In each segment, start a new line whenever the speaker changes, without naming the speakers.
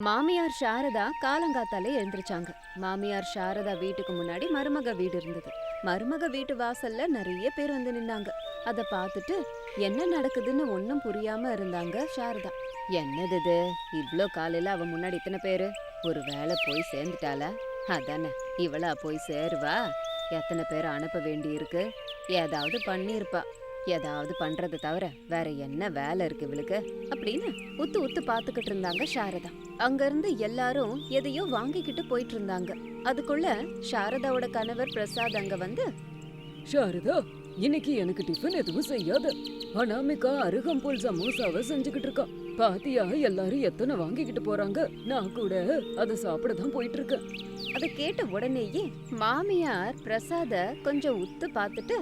மாமியார் சாரதா காலங்காத்தாலே எழுந்திருச்சாங்க. மாமியார் சாரதா வீட்டுக்கு முன்னாடி மருமக வீடு இருந்தது. மருமக வீட்டு வாசல்ல நிறைய பேர் வந்து நின்னாங்க. அத பார்த்துட்டு என்ன நடக்குதுன்னு ஒன்னும் புரியாம இருந்தாங்க சாரதா. என்னது இது? இவ்ளோ காலையில அவ முன்னாடி இத்தனை பேரு? ஒரு வேலை போய் சேர்ந்துட்டாளா? அதானே இவளா போய் சேருவா? எத்தனை பேர் அனுப்ப வேண்டி இருக்கு ஏதாவது பண்ணியிருப்பா. ஏதாவது பண்றதை தவிர வேற என்ன வேலை இருக்கு இவளுக்கு? அப்படின்னு உத்து உத்து பாத்துக்கிட்டு இருந்தாங்க சாரதா. அங்க இருந்து எல்லாரும் எதையோ வாங்கிக்கிட்டு போயிட்டு இருந்தாங்க. அதுக்குள்ள சாரதாவோட கணவர் பிரசாத் அங்க வந்து
சாரதா இன்னைக்கு எனக்கு டிஃபன் எதுவும் செய்யாத. அனாமிகா அருகம்புல் சமோசாவை செஞ்சுக்கிட்டு இருக்கா. பாத்தியா எல்லாரும் எத்தனை வாங்கிக்கிட்டு போறாங்க? நான் கூட அதை சாப்பிட தான் போயிட்டு இருக்கேன்
அதை கேட்ட உடனேயே மாமியார் பிரசாத கொஞ்சம் உத்து பார்த்துட்டு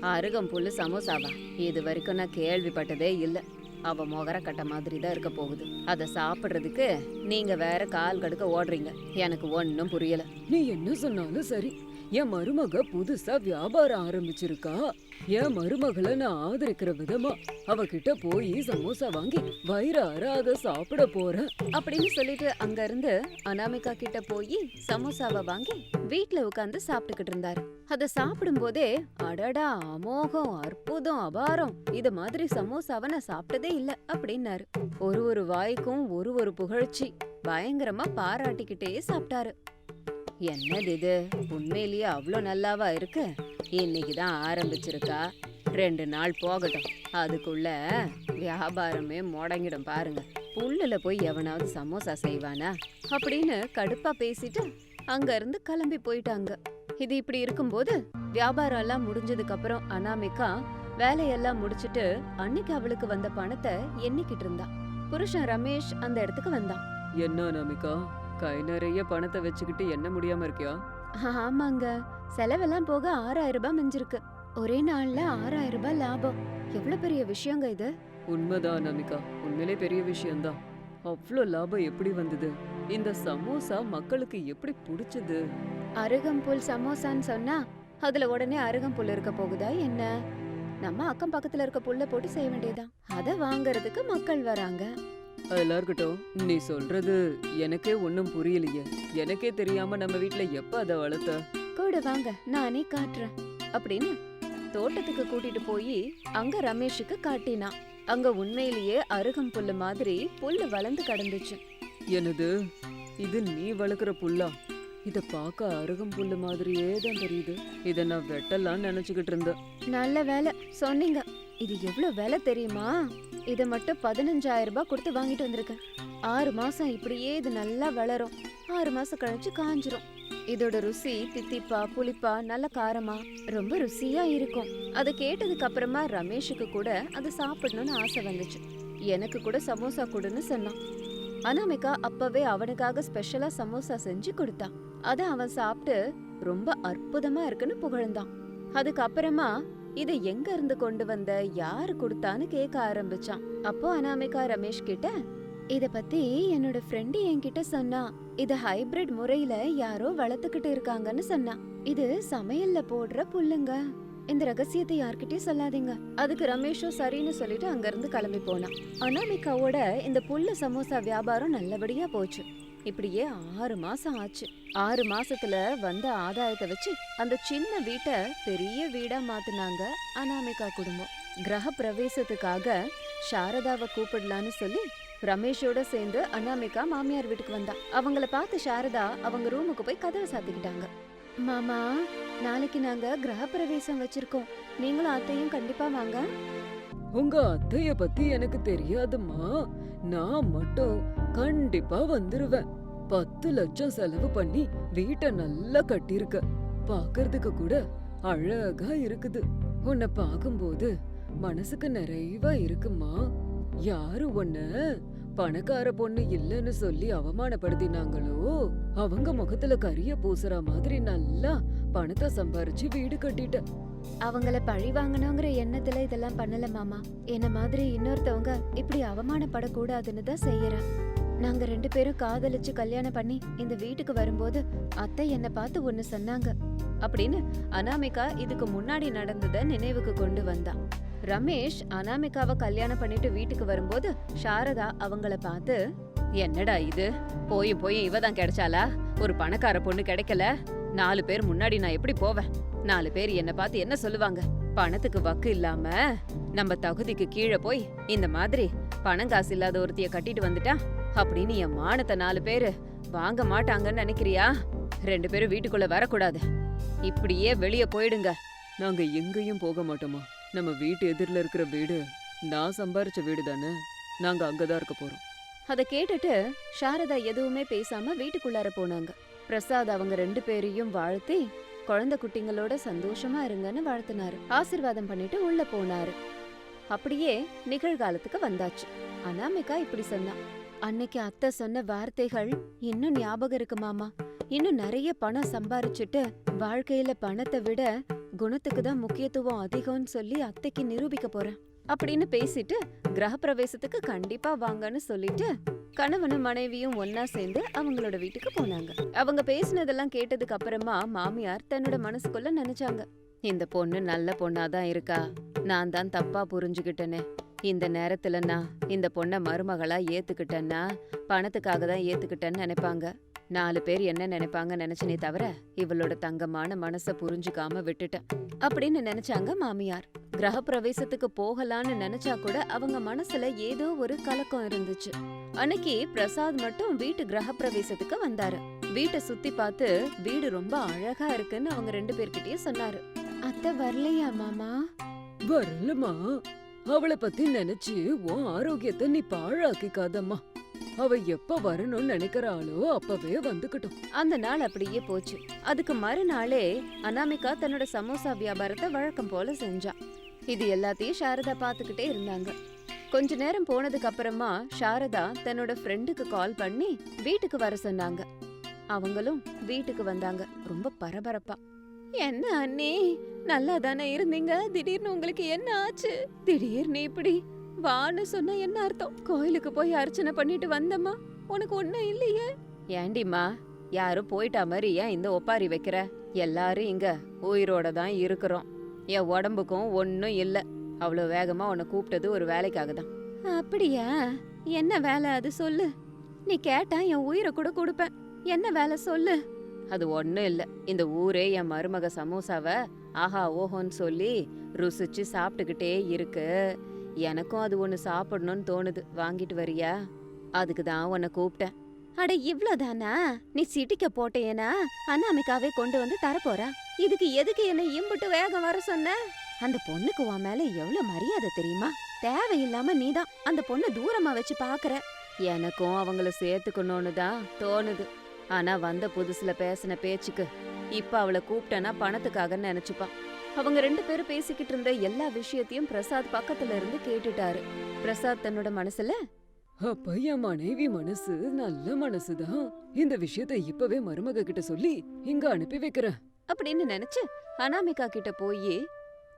அருகம்புல்லு சமோசாவா? இது வரைக்கும் நான் கேள்விப்பட்டதே இல்லை. அவ மொகர கட்ட மாதிரி தான் இருக்க போகுது. அதை சாப்பிடுறதுக்கு நீங்க வேற கால் கடுக்க ஓடுறீங்க. எனக்கு ஒன்னும் புரியல.
நீ என்ன சொன்னாலும் சரி. என் மருமக புதுசா வியாபாரம் ஆரம்பிச்சிருக்கா. என் மருமகளை நான் ஆதரிக்கிற விதமா அவகிட்ட போய் சமோசா வாங்கி வயிறார சாப்பிட போறேன்.
அப்படின்னு சொல்லிட்டு அங்க இருந்து அனாமிகா கிட்ட போய் சமோசாவை வாங்கி வீட்ல உட்காந்து சாப்பிட்டுக்கிட்டு இருந்தாரு. அத சாப்பிடும் போதே அடடா அமோகம் அற்புதம் அபாரம் இது மாதிரி சமோசாவை நான் சாப்பிட்டதே இல்ல அப்படின்னாரு. ஒரு ஒரு வாய்க்கும் ஒரு ஒரு புகழ்ச்சி பயங்கரமா பாராட்டிக்கிட்டே சாப்பிட்டாரு. என்னது இது? உண்மையிலேயே அவ்வளோ நல்லாவா இருக்கு? இன்னைக்கு தான் ஆரம்பிச்சிருக்கா. ரெண்டு நாள் போகட்டும். அதுக்குள்ள வியாபாரமே முடங்கிடும் பாருங்க. புல்லுல போய் எவனாவது சமோசா செய்வானா? அப்படின்னு கடுப்பா பேசிட்டு அங்க இருந்து கிளம்பி போயிட்டாங்க. இது இப்படி இருக்கும்போது வியாபாரம் எல்லாம் முடிஞ்சதுக்கு அப்புறம் அனாமிகா வேலையெல்லாம் முடிச்சிட்டு அன்னைக்கு அவளுக்கு வந்த பணத்தை எண்ணிக்கிட்டு இருந்தா. புருஷன் ரமேஷ் அந்த இடத்துக்கு வந்தான்.
என்ன அனாமிகா? கை நிறைய பணத்தை வச்சுக்கிட்டு என்ன முடியாம இருக்கியா?
ஆமாங்க. செலவெல்லாம் போக ஆறாயிரம் ரூபாய் மிஞ்சிருக்கு. ஒரே நாள்ல ஆறாயிரம் ரூபாய் லாபம். எவ்வளவு பெரிய விஷயங்க இது?
உண்மைதான் அனாமிகா உண்மையிலே பெரிய விஷயம்தான் அவ்வளோ லாபம் எப்படி வந்தது? இந்த சமோசா மக்களுக்கு எப்படி பிடிச்சது?
அருகம்புல் சமோசான்னு சொன்னா அதுல உடனே அருகம்புல் இருக்க போகுதா என்ன? நம்ம அக்கம் பக்கத்துல இருக்க புல்ல போட்டு செய்ய வேண்டியதுதான். அத வாங்குறதுக்கு மக்கள் வராங்க.
அதெல்லாம் இருக்கட்டும் நீ சொல்றது எனக்கே ஒன்றும் புரியலையே. எனக்கே தெரியாம நம்ம வீட்ல எப்ப அதை வளர்த்த?
கூட வாங்க நானே காட்டுறேன். அப்படின்னு தோட்டத்துக்கு கூட்டிட்டு போய் அங்க ரமேஷுக்கு காட்டினான் அங்க உண்மையிலேயே அருகம்புல்லு மாதிரி புல்லு வளர்ந்து கிடந்துச்சு.
என்னது? இது நீ வளர்க்குற புல்லா? இத பார்க்க அருகம்புல்லு மாதிரியே தான் தெரியுது. இத நான் வெட்டலாம்னு நினைச்சுக்கிட்டு இருந்தேன்.
நல்ல வேலை சொன்னீங்க. இது எவ்வளவு விலை தெரியுமா? இத மட்டும் பதினஞ்சாயிரம் ரூபாய் கொடுத்து வாங்கிட்டு வந்திருக்கேன் ஆறு மாசம் இப்படியே இது நல்லா வளரும். ஆறு மாசம் கழிச்சு காஞ்சிரும். இதோட ருசி தித்திப்பா புளிப்பா நல்ல காரமா ரொம்ப ருசியா இருக்கும். அதை கேட்டதுக்கு அப்புறமா ரமேஷுக்கு கூட அதை சாப்பிடணும்னு ஆசை வந்துச்சு. எனக்கு கூட சமோசா கொடுன்னு சொன்னான். அனாமிகா அப்பவே அவனுக்காக ஸ்பெஷலா சமோசா செஞ்சு கொடுத்தான் அதை அவன் சாப்பிட்டு ரொம்ப அற்புதமா இருக்குன்னு புகழ்ந்தான். அதுக்கப்புறமா இதை எங்க இருந்து கொண்டு வந்த யாரு கொடுத்தான்னு கேட்க ஆரம்பிச்சான். அப்போ அனாமிகா ரமேஷ் கிட்ட இத பத்தி என்னோட ஃப்ரெண்டு என்கிட்ட சொன்னா இத ஹைபிரிட் முறையில யாரோ வளர்த்துக்கிட்டு இருக்காங்கன்னு சொன்னா இது சமையல்ல போடுற புல்லுங்க. இந்த ரகசியத்தை யார்கிட்டயும் சொல்லாதீங்க. அதுக்கு ரமேஷும் சரின்னு சொல்லிட்டு அங்க இருந்து கிளம்பி போனான். அனாமிகாவோட இந்த புல்லு சமோசா வியாபாரம் நல்லபடியா போச்சு. இப்படியே ஆறு மாசம் ஆச்சு. ஆறு மாசத்துல வந்த ஆதாயத்தை வச்சு அந்த சின்ன வீட்டை பெரிய வீடா மாத்தினாங்க அனாமிகா குடும்பம். கிரக பிரவேசத்துக்காக சாரதாவை கூப்பிடலான்னு சொல்லி ரமேஷோட சேர்ந்து அனாமிகா மாமியார் வீட்டுக்கு வந்தா. அவங்கள பார்த்து சாரதா அவங்க ரூமுக்கு போய் கதவை சாத்திக்கிட்டாங்க. மாமா நாளைக்கு நாங்க கிரக பிரவேசம் வச்சிருக்கோம். நீங்களும் அத்தையும் கண்டிப்பா வாங்க.
உங்க அத்தைய பத்தி எனக்கு தெரியாதும்மா. நான் மட்டும் கண்டிப்பா வந்துருவேன். பத்து லட்சம் செலவு பண்ணி வீட்டை நல்லா கட்டியிருக்க. பாக்குறதுக்கு கூட அழகா இருக்குது. உன்னை பார்க்கும்போது மனசுக்கு நிறைவா இருக்குமா? யாரு உன்ன? பணக்கார பொண்ணு இல்லைன்னு சொல்லி அவமானப்படுத்தினாங்களோ? அவங்க முகத்துல கரிய பூசுற மாதிரி நல்லா பணத்தை சம்பாரிச்சு வீடு கட்டிட்ட
அவங்கள பழி வாங்கணுங்கிற எண்ணத்துல இதெல்லாம் பண்ணல மாமா. என்ன மாதிரி இன்னொருத்தவங்க இப்படி அவமானப்படக்கூடாதுன்னு தான் செய்யறேன் நாங்க ரெண்டு பேரும் காதலிச்சு கல்யாணம் பண்ணி இந்த வீட்டுக்கு வரும்போது அத்தை என்ன பார்த்து ஒன்னு சொன்னாங்க. அப்படின்னு அனாமிகா இதுக்கு முன்னாடி நடந்தத நினைவுக்கு கொண்டு வந்தா. ரமேஷ் அனாமிகாவை கல்யாணம் பண்ணிட்டு வீட்டுக்கு வரும்போது சாரதா அவங்கள பார்த்து என்னடா இது? போய் போய் இவ தான் கிடைச்சாளா? ஒரு பணக்கார பொண்ணு கிடைக்கல? நாலு பேர் முன்னாடி நான் எப்படி போவேன்? நாலு பேர் என்ன பார்த்து என்ன சொல்லுவாங்க? பணத்துக்கு வக்கு இல்லாம நம்ம தகுதிக்கு கீழே போய் இந்த மாதிரி பணம் காசு இல்லாத ஒருத்திய கட்டிட்டு வந்துட்டா அப்படின்னு என் மானத்தை நாலு பேரு வாங்க மாட்டாங்கன்னு நினைக்கிறியா? ரெண்டு பேரும் வீட்டுக்குள்ள வரக்கூடாது. இப்படியே வெளியே போயிடுங்க.
நாங்க எங்கேயும் போக மாட்டோமா? நம்ம வீட்டு எதிரில இருக்கிற வீடு நான் சம்பாரிச்ச வீடு தானே? நாங்க அங்கதான் இருக்க போறோம்.
அத கேட்டுட்டு சாரதா எதுவுமே பேசாம வீட்டுக்குள்ளார போனாங்க. பிரசாத் அவங்க ரெண்டு பேரையும் வாழ்த்தி குழந்தை குட்டிங்களோட சந்தோஷமா இருங்கன்னு வாழ்த்தினாரு. ஆசிர்வாதம் பண்ணிட்டு உள்ள போனாரு. அப்படியே நிகழ்காலத்துக்கு வந்தாச்சு. அனாமிகா இப்படி சொன்னா அன்னைக்கு அத்தை சொன்ன வார்த்தைகள் இன்னும் ஞாபகம் இருக்கு மாமா. இன்னும் நிறைய பணம் சம்பாரிச்சுட்டு வாழ்க்கையில பணத்தை விட குணத்துக்கு தான் முக்கியத்துவம் அதிகம்னு சொல்லி அத்தைக்கு நிரூபிக்க போறேன். அப்படின்னு பேசிட்டு கிரகப்பிரவேசத்துக்கு கண்டிப்பா வாங்கன்னு சொல்லிட்டு கணவனும் மனைவியும் ஒன்னா சேர்ந்து அவங்களோட வீட்டுக்கு போனாங்க. அவங்க பேசினதெல்லாம் கேட்டதுக்கு அப்புறமா மாமியார் தன்னோட மனசுக்குள்ள நினைச்சாங்க. இந்த பொண்ணு நல்ல பொண்ணாதான் இருக்கா? நான் தான் தப்பா புரிஞ்சுகிட்டேனே. இந்த நேரத்துல நான் இந்த பொண்ண மருமகளா ஏத்துக்கிட்டேன்னா பணத்துக்காக தான் ஏத்துக்கிட்டேன்னு நினைப்பாங்க. நாலு பேர் என்ன நினைப்பாங்க நினைச்சனே தவிர இவளோட தங்கமான மனசை புரிஞ்சுக்காம விட்டுட்டேன். அப்படின்னு நினைச்சாங்க மாமியார். கிரகப்பிரவேசத்துக்கு போகலான்னு நினைச்சா கூட அவங்க மனசுல ஏதோ ஒரு கலக்கம் இருந்துச்சு. அன்னைக்கு பிரசாத் மட்டும் வீட்டு கிரகப்பிரவேசத்துக்கு வந்தாரு. வீட்டை சுத்தி பார்த்து வீடு ரொம்ப அழகா இருக்குன்னு அவங்க ரெண்டு பேர்கிட்டயும் சொன்னாரு. அத்தை வரலையா மாமா?
வரலமா அவளை பத்தி நினைச்சு உன் ஆரோக்கியத்தை நீ பாழாக்கிக்காதம்மா. அவ எப்ப வரணும்னு நினைக்கிறாளோ அப்பவே வந்துக்கட்டும்.
அந்த நாள் அப்படியே போச்சு. அதுக்கு மறுநாளே அனாமிகா தன்னோட சமோசா வியாபாரத்தை வழக்கம் போல செஞ்சா. இது எல்லாத்தையும் சாரதா பாத்துக்கிட்டே இருந்தாங்க. கொஞ்ச நேரம் போனதுக்கு அப்புறமா சாரதா தன்னோட ஃப்ரெண்டுக்கு கால் பண்ணி வீட்டுக்கு வர சொன்னாங்க. அவங்களும் வீட்டுக்கு வந்தாங்க. ரொம்ப பரபரப்பா. என்ன அண்ணி? நல்லா தானே இருந்தீங்க? திடீர்னு உங்களுக்கு என்ன ஆச்சு? திடீர்னு இப்படி வான்னு சொன்னா என்ன அர்த்தம்? கோயிலுக்கு போய் அர்ச்சனை பண்ணிட்டு வந்தம்மா? உனக்கு ஒண்ணும் இல்லையே? ஏண்டிம்மா யாரும் போயிட்டா மாதிரி ஏன் இந்த ஒப்பாரி வைக்கிற? எல்லாரும் இங்க உயிரோட தான் இருக்கிறோம். என் உடம்புக்கும் ஒன்னும் இல்ல. அவ்வளோ வேகமா உன்னை கூப்பிட்டது ஒரு வேலைக்காக தான் அப்படியா? என்ன வேலை அது சொல்லு. நீ கேட்டா என் உயிரை கூட கொடுப்பேன். என்ன வேலை சொல்லு. அது ஒண்ணும் இல்ல. இந்த ஊரே என் மருமக சமோசாவை ஆஹா ஓஹோன்னு சொல்லி ருசிச்சு சாப்பிட்டுக்கிட்டே இருக்கு. எனக்கும் அது ஒன்று சாப்பிடணும்னு தோணுது. வாங்கிட்டு வரியா? அதுக்கு தான் உன்னை கூப்பிட்டேன். அட இவ்ளோதானா நீ சிட்டிக்க போட்டேனா? அனாமிகாவே கொண்டு வந்து தரப்போறா? இதுக்கு எதுக்கு என்ன இம்புட்டு வேகம் வர சொன்ன? அந்த பொண்ணுக்கு உன் மேல எவ்வளவு மரியாதை தெரியுமா? தேவையில்லாம நீதான் அந்த பொண்ணை தூரமா வச்சு பாக்குற. எனக்கும் அவங்கள சேர்த்துக்கணும்னு தான் தோணுது. ஆனா வந்த புதுசுல பேசின பேச்சுக்கு இப்ப அவளை கூப்பிட்டனா பணத்துக்காக நினைச்சுப்பான். அவங்க ரெண்டு பேரும் பேசிக்கிட்டு இருந்த எல்லா விஷயத்தையும் பிரசாத் பக்கத்துல இருந்து கேட்டுட்டாரு. பிரசாத் தன்னோட மனசுல
அப்ப என் மனைவி மனசு நல்ல மனசுதான். இந்த விஷயத்த இப்பவே மருமக கிட்ட சொல்லி இங்க அனுப்பி வைக்கிறேன்.
அப்படின்னு நினைச்சு அனாமிகா கிட்ட போய்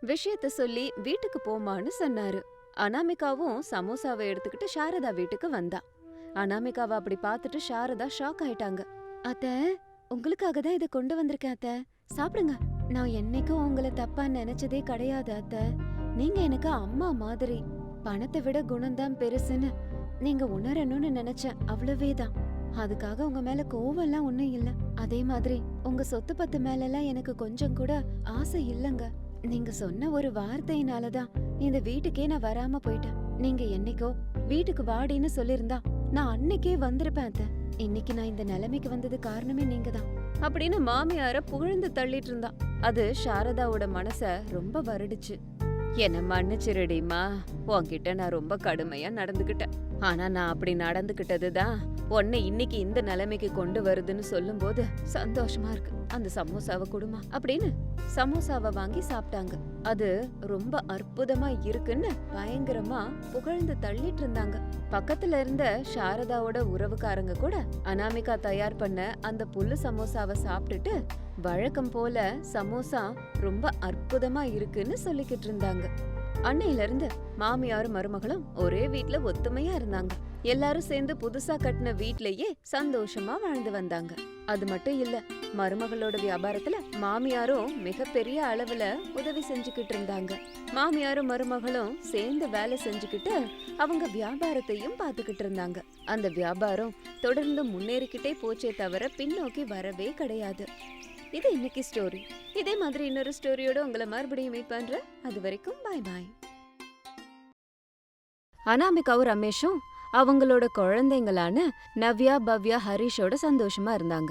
விஷயத்த சொல்லி வீட்டுக்கு போமான்னு சொன்னாரு. அனாமிகாவும் சமோசாவை எடுத்துக்கிட்டு சாரதா வீட்டுக்கு வந்தா. அனாமிகாவை அப்படி பார்த்துட்டு சாரதா ஷாக் ஆயிட்டாங்க. அத்த உங்களுக்காக தான் இதை கொண்டு வந்திருக்கேன் அத்த. சாப்பிடுங்க. நான் என்னைக்கும் உங்களை தப்பா நினைச்சதே கிடையாது அத்த. நீங்க எனக்கு அம்மா மாதிரி. பணத்தை விட குணம்தான் பெருசுன்னு நீங்க உணரணும்னு நினைச்சேன். அவ்வளவேதான். அதுக்காக உங்க மேல கோவம்லாம் ஒண்ணும் இல்ல. அதே மாதிரி உங்க சொத்து பத்து மேலலாம் எனக்கு கொஞ்சம் கூட ஆசை இல்லங்க. நீங்க சொன்ன ஒரு வார்த்தையினாலதான் இந்த வீட்டுக்கே நான் வராம போயிட்டேன். நீங்க என்னைக்கோ வீட்டுக்கு வாடின்னு சொல்லிருந்தா நான் அன்னைக்கே வந்திருப்பேன் அத்த. இன்னைக்கு நான் இந்த நிலைமைக்கு வந்தது காரணமே நீங்க தான் அப்படின்னு மாமியார புகழ்ந்து தள்ளிட்டு இருந்தா. அது சாரதாவோட மனச ரொம்ப வருடுச்சு. என்ன மன்னிச்சிருடிமா உன்கிட்ட நான் ரொம்ப கடுமையா நடந்துகிட்டேன் ஆனா நான் அப்படி நடந்துக்கிட்டது தான் உன்னை இன்னைக்கு இந்த நிலைமைக்கு கொண்டு வருதுன்னு சொல்லும்போது சந்தோஷமா இருக்கு. அந்த சமோசாவை கொடுமா அப்படின்னு சமோசாவை வாங்கி சாப்பிட்டாங்க. அது ரொம்ப அற்புதமா இருக்குன்னு பயங்கரமா புகழ்ந்து தள்ளிட்டு இருந்தாங்க. பக்கத்துல இருந்த சாரதாவோட உறவுக்காரங்க கூட அனாமிகா தயார் பண்ண அந்த புல்லு சமோசாவை சாப்பிட்டுட்டு வழக்கம் போல சமோசா ரொம்ப அற்புதமா இருக்குன்னு சொல்லிக்கிட்டு இருந்தாங்க. அன்னையில இருந்து மாமியாரும் மருமகளும் ஒரே வீட்ல ஒத்துமையா இருந்தாங்க. எல்லாரும் சேர்ந்து புதுசா கட்டின வீட்லயே சந்தோஷமா வாழ்ந்து வந்தாங்க. அது மட்டும் இல்ல மருமகளோட வியாபாரத்துல மாமியாரும் மிகப்பெரிய அளவுல உதவி செஞ்சுக்கிட்டு இருந்தாங்க. மாமியாரும் மருமகளும் சேர்ந்து வேலை செஞ்சுக்கிட்டு அவங்க வியாபாரத்தையும் பார்த்துக்கிட்டு இருந்தாங்க. அந்த வியாபாரம் தொடர்ந்து முன்னேறிக்கிட்டே போச்சே தவிர பின்னோக்கி வரவே கிடையாது. இது இன்னைக்கு ஸ்டோரி இதே மாதிரி இன்னொரு ஸ்டோரியோட உங்களை மறுபடியும் மீட் பண்றேன். அது வரைக்கும் பாய் பாய் அனாமிகாவும் ரமேஷும் அவங்களோட குழந்தைங்களான நவ்யா பவ்யா ஹரிஷோட சந்தோஷமா இருந்தாங்க.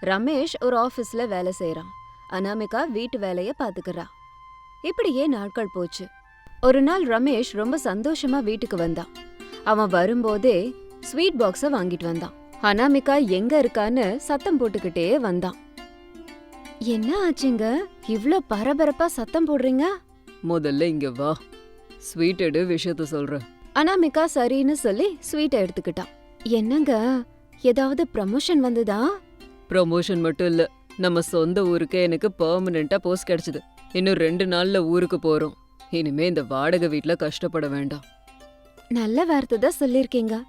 ரமேஷ் ஒரு ஆஃபீஸில் வேலை செய்கிறான் அனாமிகா வீட்டு வேலையை பாத்துக்கறா இப்படியே நாட்கள் போச்சு. ஒரு நாள் ரமேஷ் ரொம்ப சந்தோஷமா வீட்டுக்கு வந்தான். அவன் வரும்போதே ஸ்வீட் பாக்ஸை வாங்கிட்டு வந்தான். அனாமிகா எங்க இருக்கான்னு சத்தம் போட்டுக்கிட்டே வந்தான். என்ன ஆச்சுங்க? இவ்ளோ பரபரப்பா சத்தம் போடுறீங்க?
முதல்ல இங்க வா. ஸ்வீட் எடு விஷயத்த சொல்றேன்
அனாமிகா சரின்னு சொல்லி ஸ்வீட்டை எடுத்துக்கிட்டான் என்னங்க? ஏதாவது ப்ரமோஷன் வந்ததா?
ப்ரமோஷன் மட்டும் இல்ல. நம்ம சொந்த ஊருக்கே எனக்கு பெர்மனெண்டா போஸ்ட் கிடைச்சது. இன்னும் ரெண்டு நாள்ல ஊருக்கு போறோம். இனிமே இந்த வாடகை வீட்ல கஷ்டப்பட வேண்டாம்.
நல்ல வார்த்தை தான் சொல்லிருக்கீங்க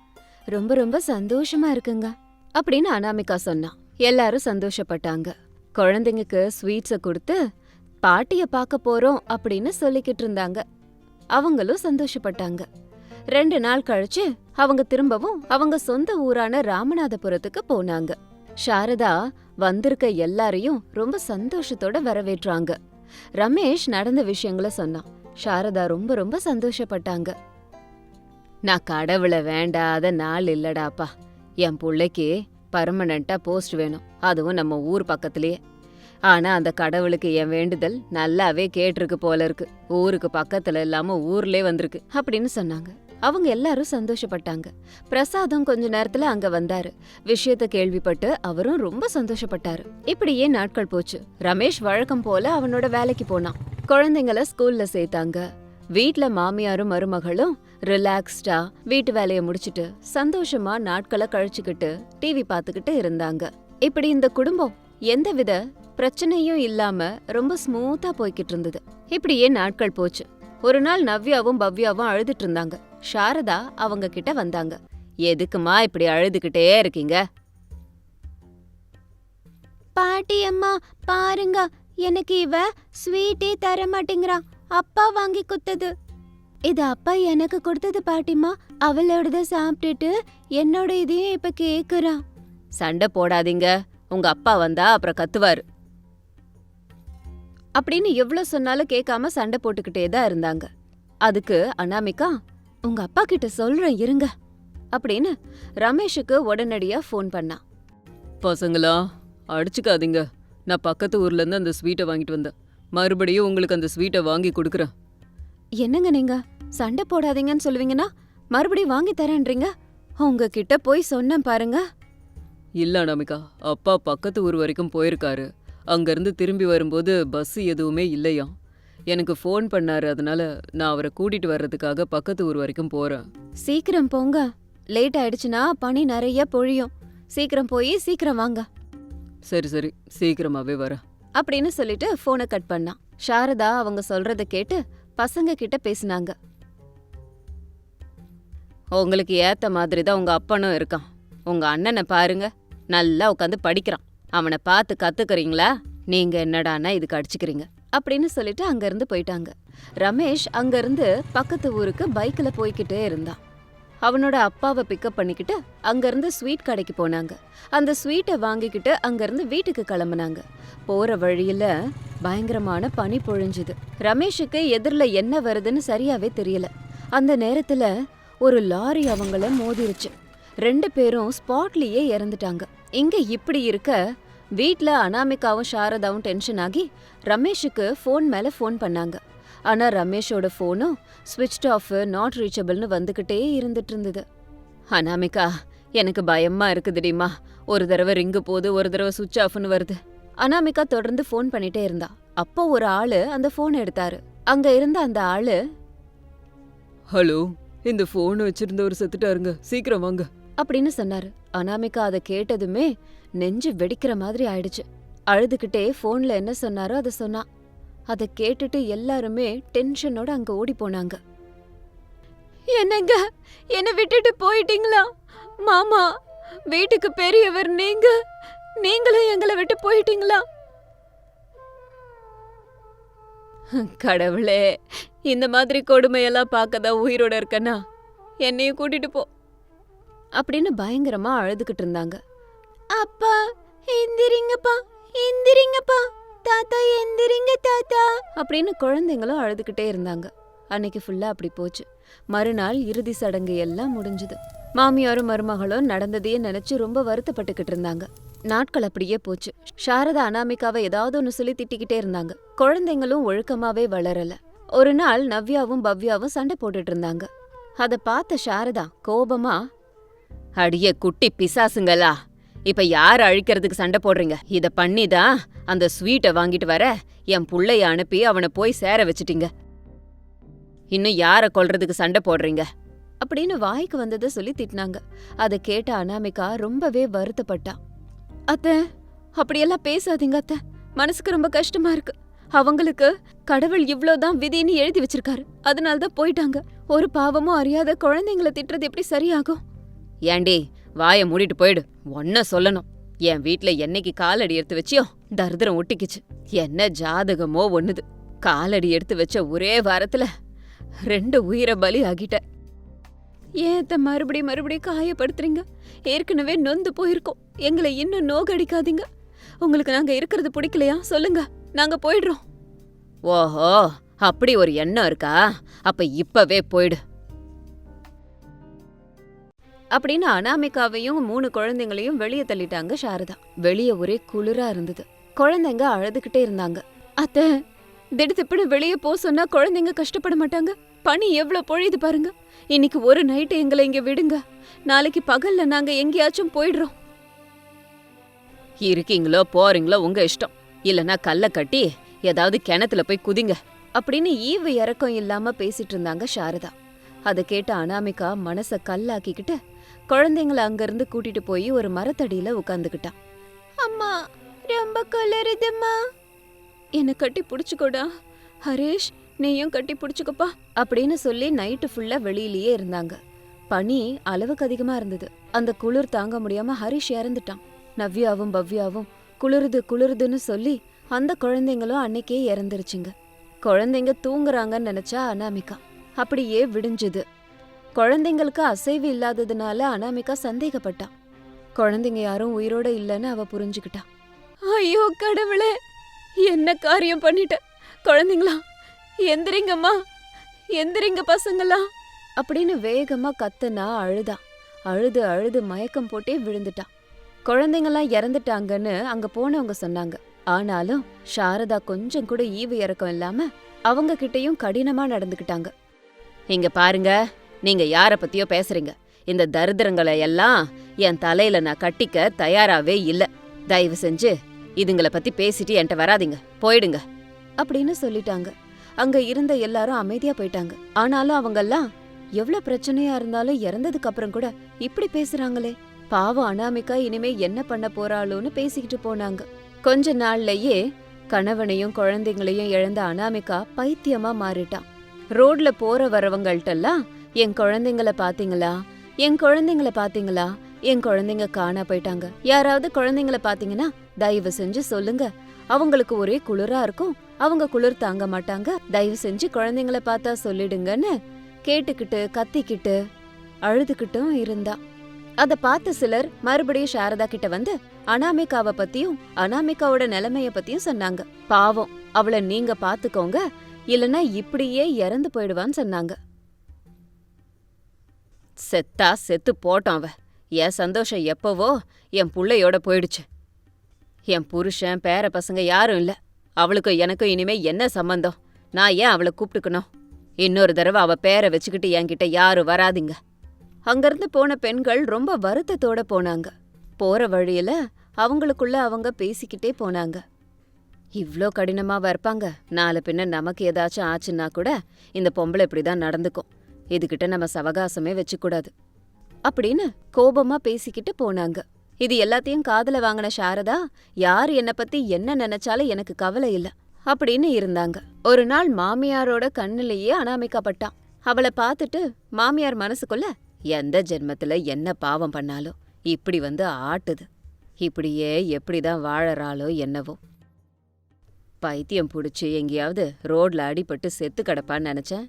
ரொம்ப ரொம்ப சந்தோஷமா இருக்குங்க. அப்படின்னு அனாமிகா சொன்னா. எல்லாரும் சந்தோஷப்பட்டாங்க. குழந்தைங்களுக்கு ஸ்வீட்ஸை கொடுத்து பாட்டிய பார்க்க போறோம் அப்படின்னு சொல்லிக்கிட்டு இருந்தாங்க. அவங்களும் சந்தோஷப்பட்டாங்க. ரெண்டு நாள் கழிச்சு அவங்க திரும்பவும் அவங்க சொந்த ஊரான ராமநாதபுரத்துக்கு போனாங்க. சாரதா வந்திருக்க எல்லாரையும் ரொம்ப சந்தோஷத்தோட வரவேற்றாங்க. ரமேஷ் நடந்த விஷயங்களை சொன்னான். சாரதா ரொம்ப ரொம்ப சந்தோஷப்பட்டாங்க. நான் கடவுளை வேண்டாத நாள் இல்லடாப்பா. என் பிள்ளைக்கு பர்மனண்ட்டாக போஸ்ட் வேணும். அதுவும் நம்ம ஊர் பக்கத்துலயே. ஆனா அந்த கடவுளுக்கு என் வேண்டுதல் நல்லாவே கேட்டிருக்கு போல இருக்கு. ஊருக்கு பக்கத்துல இல்லாம ஊர்லயே வந்திருக்கு அப்படின்னு சொன்னாங்க. அவங்க எல்லாரும் சந்தோஷப்பட்டாங்க. பிரசாதம் கொஞ்ச நேரத்துல அங்க வந்தாரு. விஷயத்த கேள்விப்பட்டு அவரும் ரொம்ப சந்தோஷப்பட்டாரு. இப்படியே நாட்கள் போச்சு. ரமேஷ் வழக்கம் போல அவனோட வேலைக்கு போனான். குழந்தைங்கள ஸ்கூல்ல சேர்த்தாங்க. வீட்ல மாமியாரும் மருமகளும் ரிலாக்ஸ்டா வீட்டு வேலைய முடிச்சிட்டு சந்தோஷமா நாட்களை கழிச்சுக்கிட்டு டிவி பார்த்துக்கிட்டு இருந்தாங்க. இப்படி இந்த குடும்பம் எந்தவித பிரச்சனையும் இல்லாம ரொம்ப ஸ்மூத்தா போய்கிட்டு இருந்தது. இப்படியே நாட்கள் போச்சு. ஒரு நாள் நவ்யாவும் பவ்யாவும் அழுதுட்டு இருந்தாங்க. சாரதா அவங்க கிட்ட வந்தாங்க. எதுக்குமா இப்படி அழுதுகிட்டே இருக்கீங்க? பாட்டி அம்மா பாருங்க. எனக்கு இவ ஸ்வீட்டே தர மாட்டேங்கிறா அப்பா வாங்கி குத்தது. இது அப்பா எனக்கு கொடுத்தது பாட்டிமா அவளோடத சாப்பிட்டுட்டு என்னோட இதையும் இப்ப கேக்குறா சண்டை போடாதீங்க. உங்க அப்பா வந்தா அப்புறம் கத்துவாரு. அப்படின்னு எவ்வளவு சொன்னாலும் கேட்காம சண்டை போட்டுக்கிட்டே தான் இருந்தாங்க. அதுக்கு அனாமிகா உங்க அப்பா கிட்ட சொல்றேன் இருங்க. அப்படின்னு ரமேஷுக்கு உடனடியா ஃபோன் பண்ணா.
பசங்களா அடிச்சுக்காதீங்க. நான் பக்கத்து ஊர்ல இருந்து அந்த ஸ்வீட்டை வாங்கிட்டு வந்தேன். மறுபடியும் உங்களுக்கு அந்த ஸ்வீட்டை வாங்கி கொடுக்குறேன்.
என்னங்க நீங்க? சண்டை போடாதீங்கன்னு சொல்லுவீங்கன்னா மறுபடியும் வாங்கி தரேன்றீங்க. உங்ககிட்ட போய் சொன்னேன் பாருங்க.
இல்ல அனாமிகா அப்பா பக்கத்து ஊர் வரைக்கும் போயிருக்காரு. அங்கிருந்து திரும்பி வரும்போது பஸ் எதுவுமே இல்லையா? எனக்கு ஃபோன் பண்ணாரு அதனால நான் அவரை கூட்டிட்டு வர்றதுக்காக பக்கத்து ஊர் வரைக்கும் போறேன்.
சீக்கிரம் போங்க. லேட் ஆயிடுச்சுன்னா பனி நிறைய பொழியும். சீக்கிரம் போய் சீக்கிரம் வாங்க.
சரி சரி. சீக்கிரமாவே வரேன்
அப்படின்னு சொல்லிட்டு போனை கட் பண்ணான். சாரதா அவங்க சொல்றத கேட்டு பசங்க கிட்ட பேசினாங்க. உங்களுக்கு ஏத்த மாதிரி தான் உங்க அப்பனும் இருக்கான். உங்க அண்ணனை பாருங்க. நல்லா உட்காந்து படிக்கிறான். அவனை பார்த்து கத்துக்கறீங்களா? நீங்க என்னடானா இதுக்கு அடிச்சுக்கிறீங்க. அப்படின்னு சொல்லிட்டு அங்கேருந்து போயிட்டாங்க. ரமேஷ் அங்கேருந்து பக்கத்து ஊருக்கு பைக்கில் போய்கிட்டே இருந்தான். அவனோட அப்பாவை பிக்கப் பண்ணிக்கிட்டு அங்கேருந்து ஸ்வீட் கடைக்கு போனாங்க. அந்த ஸ்வீட்டை வாங்கிக்கிட்டு அங்கேருந்து வீட்டுக்கு கிளம்புனாங்க. போகிற வழியில் பயங்கரமான பனி பொழிஞ்சுது. ரமேஷுக்கு எதிரில் என்ன வருதுன்னு சரியாகவே தெரியல. அந்த நேரத்தில் ஒரு லாரி அவங்கள மோதிருச்சு. ரெண்டு பேரும் ஸ்பாட்லயே இறந்துட்டாங்க. இங்க இப்படி இருக்க வீட்ல அனாமிகாவும் சாரதாவும் டென்ஷன் ஆகி ரமேஷுக்கு ஃபோன் மேல ஃபோன் பண்ணாங்க. ஆனா ரமேஷோட ஃபோனும் ஸ்விட்ச் ஆஃப் நாட் ரீச்சபிள்னு வந்துகிட்டே இருந்துட்டு இருந்தது. அனாமிகா எனக்கு பயமா இருக்குதுடிமா ஒரு தடவை ரிங்கு போகுது ஒரு தடவை சுவிட்ச் ஆஃப்னு வருது. அனாமிகா தொடர்ந்து ஃபோன் பண்ணிட்டே இருந்தா. அப்போ ஒரு ஆளு அந்த ஃபோன் எடுத்தாரு. அங்க இருந்த அந்த ஆளு
ஹலோ இந்த ஃபோன் வச்சிருந்தவர் செத்துட்டாருங்க. சீக்கிரம் வாங்க.
அப்படின்னு சொன்னாரு. அனாமிகா அதை கேட்டதுமே நெஞ்சு வெடிக்கிற மாதிரி ஆயிடுச்சு. அழுதுகிட்டே ஃபோன்ல என்ன சொன்னாரோ அதை சொன்னா. அதை கேட்டுட்டு எல்லாருமே டென்ஷனோட அங்க ஓடி போனாங்க. என்னங்க? என்ன விட்டுட்டு போயிட்டீங்களா? மாமா வீட்டுக்கு பெரியவர் நீங்க? நீங்களும் எங்களை விட்டு போயிட்டீங்களா? கடவுளே இந்த மாதிரி கொடுமையெல்லாம் பார்க்கதான் உயிரோட இருக்கனா? என்னையும் கூட்டிட்டு போ. அப்படின்னு பயங்கரமா அழுதுகிட்டு இருந்தாங்க. அப்பா எந்திரிங்கப்பா எந்திரிங்கப்பா தாத்தா எந்திரிங்க தாத்தா அப்படின்னு குழந்தைங்களும் அழுதுகிட்டே இருந்தாங்க. அன்னைக்கு ஃபுல்லா அப்படி போச்சு. மறுநாள் இறுதி சடங்கு எல்லாம் முடிஞ்சது. மாமியாரும் மருமகளும் நடந்ததையே நினைச்சு ரொம்ப வருத்தப்பட்டுக்கிட்டு இருந்தாங்க. நாட்கள் அப்படியே போச்சு. சாரதா அனாமிகாவை ஏதாவது ஒன்று சொல்லி திட்டிக்கிட்டே இருந்தாங்க. குழந்தைங்களும் ஒழுக்கமாவே வளரல. ஒரு நாள் நவ்யாவும் பவ்யாவும் சண்டை போட்டுட்டு இருந்தாங்க. அத பார்த்த சாரதா கோபமா அடிய குட்டி பிசாசுங்களா இப்ப யார் அழிக்கிறதுக்கு சண்டை போடுறீங்க? இத பண்ணிதான் அந்த ஸ்வீட்டை வாங்கிட்டு வர என் புள்ளைய அனுப்பி அவனை போய் சேர வச்சிட்டீங்க. இன்னும் யார கொல்றதுக்கு சண்டை போடுறீங்க? அப்படின்னு வாய்க்கு வந்ததை சொல்லி திட்டினாங்க. அதை கேட்ட அனாமிகா ரொம்பவே வருத்தப்பட்டா. அத்த அப்படியெல்லாம் பேசாதீங்க அத்த. மனசுக்கு ரொம்ப கஷ்டமா இருக்கு. அவங்களுக்கு கடவுள் இவ்ளோதான் விதின்னு எழுதி வச்சிருக்காரு. அதனால தான் போயிட்டாங்க. ஒரு பாவமும் அறியாத குழந்தைங்களை திட்டுறது எப்படி சரியாகும்? ஏண்டி வாயை மூடிட்டு போயிடு. ஒன்ன சொல்லணும். என் வீட்ல என்னைக்கு காலடி எடுத்து வச்சியோ தரித்திரம் ஒட்டிக்கிச்சு. என்ன ஜாதகமோ ஒண்ணுது. காலடி எடுத்து வச்ச ஒரே வாரத்துல ரெண்டு உயிரை பலி ஆகிட்ட. ஏத்த மறுபடியும் மறுபடியும் காயப்படுத்துறீங்க? ஏற்கனவே நொந்து போயிருக்கோம். எங்களை இன்னும் நோகடிக்காதீங்க. உங்களுக்கு நாங்க இருக்கிறது பிடிக்கலையா? சொல்லுங்க. நாங்க போயிடுறோம். ஓஹோ அப்படி ஒரு எண்ணம் இருக்கா? அப்ப இப்பவே போயிடு. அப்படின்னு அனாமிகாவையும் மூணு குழந்தைங்களையும் வெளியே தள்ளிட்டாங்க சாரதா. வெளியே ஒரே குளிரா இருந்தது. குழந்தைங்க அழுதுகிட்டே இருந்தாங்க. அத்தை திடுதிப்புன்னு வெளியே போ சொன்னா குழந்தைங்க கஷ்டப்பட மாட்டாங்க. பனி எவ்வளவு பொழியுது பாருங்க. இன்னைக்கு ஒரு நைட்டு எங்களை இங்க விடுங்க. நாளைக்கு பகல்ல நாங்க எங்கேயாச்சும் போயிடுறோம். இருக்கீங்களோ போறீங்களோ உங்க இஷ்டம். இல்லனா கல்ல கட்டி ஏதாவது கிணத்துல போய் குதிங்க அப்படின்னு ஈவு இறக்கம் இல்லாம பேசிட்டு இருந்தாங்க சாரதா. அதை கேட்ட அனாமிகா மனச கல்லாக்கிக்கிட்டு குழந்தைங்கள அங்கிருந்து கூட்டிட்டு போய் ஒரு மரத்தடியில உட்காந்துக்கிட்டான் அம்மா ரொம்ப குளிருதுமா என்னை கட்டி பிடிச்சிக்கோடா. ஹரேஷ் நீயும் கட்டி பிடிச்சிக்கப்பா. அப்படின்னு சொல்லி நைட்டு ஃபுல்லா வெளியிலேயே இருந்தாங்க. பனி அளவுக்கு அதிகமா இருந்தது. அந்த குளிர் தாங்க முடியாம ஹரிஷ் இறந்துட்டான். நவ்யாவும் பவ்யாவும் குளிருது குளிருதுன்னு சொல்லி அந்த குழந்தைங்களும் அன்னைக்கே இறந்துருச்சுங்க. குழந்தைங்க தூங்குறாங்கன்னு நினைச்சா அனாமிகா. அப்படியே விடிஞ்சுது. குழந்தைங்களுக்கு அசைவு இல்லாததுனால அனாமிகா சந்தேகப்பட்டா. குழந்தைங்க யாரும் உயிரோட இல்லைன்னு அவ புரிஞ்சுக்கிட்டா. ஐயோ கடவுளே! என்ன காரியம் பண்ணிட்ட? குழந்தைங்களா எந்திரிங்கம்மா எந்திரிங்க பசங்களா! அப்படின்னு வேகமா கத்துனா அழுதா. அழுது அழுது மயக்கம் போட்டே விழுந்துட்டா. குழந்தைங்கலாம் இறந்துட்டாங்கன்னு அங்க போனவங்க சொன்னாங்க. ஆனாலும் சாரதா கொஞ்சம் கூட ஈவு இறக்கம் இல்லாம அவங்க கிட்டயும் கடினமா நடந்துக்கிட்டாங்க. இங்க பாருங்க நீங்க யார பத்தியோ பேசுறீங்க. இந்த தரித்திரங்களை எல்லாம் என் தலையில நான் கட்டிக்க தயாராவே இல்ல. தயவு செஞ்சு இதுங்கள பத்தி பேசிட்டு என்கிட்ட வராதீங்க. போயிடுங்க. அப்படின்னு சொல்லிட்டாங்க. அங்க இருந்த எல்லாரும் அமைதியா போயிட்டாங்க. ஆனாலும் அவங்கெல்லாம் எவ்வளவு பிரச்சனையா இருந்தாலும் இறந்ததுக்கு அப்புறம் கூட இப்படி பேசுறாங்களே. பாவம் அனாமிகா இனிமே என்ன பண்ண போறாளோன்னு பேசிக்கிட்டு போனாங்க. கொஞ்ச நாள்லயே கணவனையும் குழந்தைங்களையும் இழந்த அனாமிகா பைத்தியமா மாறிட்டான் ரோட்ல போற வரவங்கள்ட்டெல்லாம் என் குழந்தைங்கள பாத்தீங்களா? என் குழந்தைங்கள பாத்தீங்களா? என் குழந்தைங்க காணா போயிட்டாங்க. யாராவது குழந்தைங்கள பாத்தீங்கன்னா தயவு செஞ்சு சொல்லுங்க. அவங்களுக்கு ஒரே குளிரா இருக்கும். அவங்க குளிர் தாங்க மாட்டாங்க. தயவு செஞ்சு குழந்தைங்கள பார்த்தா சொல்லிடுங்கன்னு கேட்டுக்கிட்டு கத்திக்கிட்டு அழுதுகிட்டும் இருந்தா. அத பார்த்த சிலர் மறுபடியும் சாரதா கிட்ட வந்து அனாமிகாவை பத்தியும் அனாமிகாவோட நிலைமைய பத்தியும் சொன்னாங்க. பாவம் அவளை நீங்க பாத்துக்கோங்க இல்லனா இப்படியே இறந்து போயிடுவான்னு சொன்னாங்க. செத்தா செத்து போட்டான் அவ என் சந்தோஷம் எப்பவோ என் புள்ளையோட போயிடுச்சு. என் புருஷன் பேர பசங்க யாரும் இல்ல. அவளுக்கும் எனக்கும் இனிமே என்ன சம்பந்தம்? நான் ஏன் அவளை கூப்பிட்டுக்கணும்? இன்னொரு தடவை அவ பேரை வச்சுக்கிட்டு என்கிட்ட யாரும் வராதீங்க. அங்கிருந்து போன பெண்கள் ரொம்ப வருத்தத்தோட போனாங்க. போற வழியில அவங்களுக்குள்ள அவங்க பேசிக்கிட்டே போனாங்க. இவ்ளோ கடினமா இருப்பாங்க. நாலு பின்ன நமக்கு ஏதாச்சும் ஆச்சுன்னா கூட இந்த பொம்பளை இப்படிதான் நடந்துக்கும். இதுகிட்ட நம்ம சவகாசமே வச்சுக்கூடாது. அப்படின்னு கோபமா பேசிக்கிட்டு போனாங்க. இது எல்லாத்தையும் காதுல வாங்கின சாரதா யார் என்ன பத்தி என்ன நினைச்சாலும் எனக்கு கவலை இல்ல அப்படின்னு இருந்தாங்க. ஒரு நாள் மாமியாரோட கண்ணிலேயே அனாமிக்கப்பட்டான் அவளை பார்த்துட்டு மாமியார் மனசுக்குள்ள எந்த ஜென்மத்துல என்ன பாவம் பண்ணாலோ இப்படி வந்து ஆட்டுது. இப்படியே எப்படிதான் வாழறாளோ என்னவோ. பைத்தியம் பிடிச்சி எங்கேயாவது ரோட்ல அடிபட்டு செத்து கிடப்பான்னு நினைச்சேன்.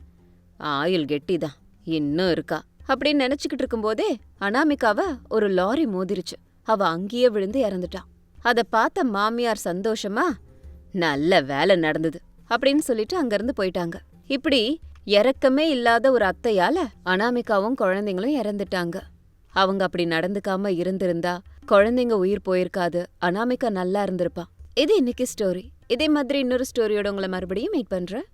ஆயுள் கெட்டிதான் இன்னும் இருக்கா அப்படின்னு நினைச்சுக்கிட்டு இருக்கும்போதே அனாமிகாவ ஒரு லாரி மோதிருச்சு. அவ அங்கேயே விழுந்து இறந்துட்டான் அதை பார்த்த மாமியார் சந்தோஷமா நல்ல வேலை நடந்தது அப்படின்னு சொல்லிட்டு அங்கிருந்து போயிட்டாங்க. இப்படி இறக்கமே இல்லாத ஒரு அத்தையால அனாமிகாவும் குழந்தைங்களும் இறந்துட்டாங்க. அவங்க அப்படி நடந்துக்காம இருந்திருந்தா குழந்தைங்க உயிர் போயிருக்காது. அனாமிகா நல்லா இருந்திருப்பா. இது இன்னைக்கு ஸ்டோரி இதே மாதிரி இன்னொரு ஸ்டோரியோட உங்களை மறுபடியும் மீட் பண்றேன்.